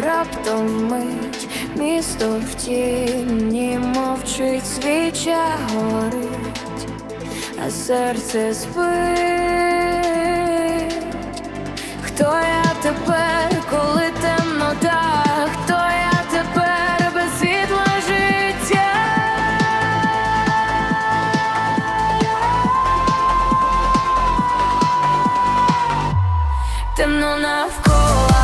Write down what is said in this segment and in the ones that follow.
раптом мить, місто в тіні мовчить, свіча горить, а серце спить. Хто я тепер, коли темнота? Хто я тепер без світла життя? Темно навколо,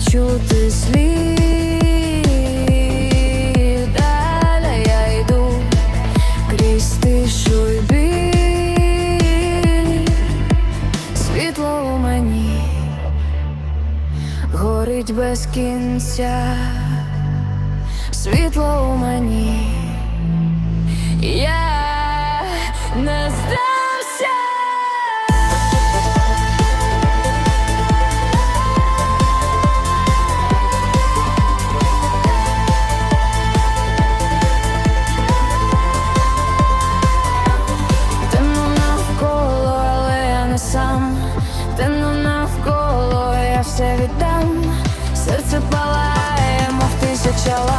чути слід. Далі я йду крізь тишу й біль. Світло у мені горить без кінця, світло у мені. Я не здався. Все віддам. Серце палає, мов тисяча.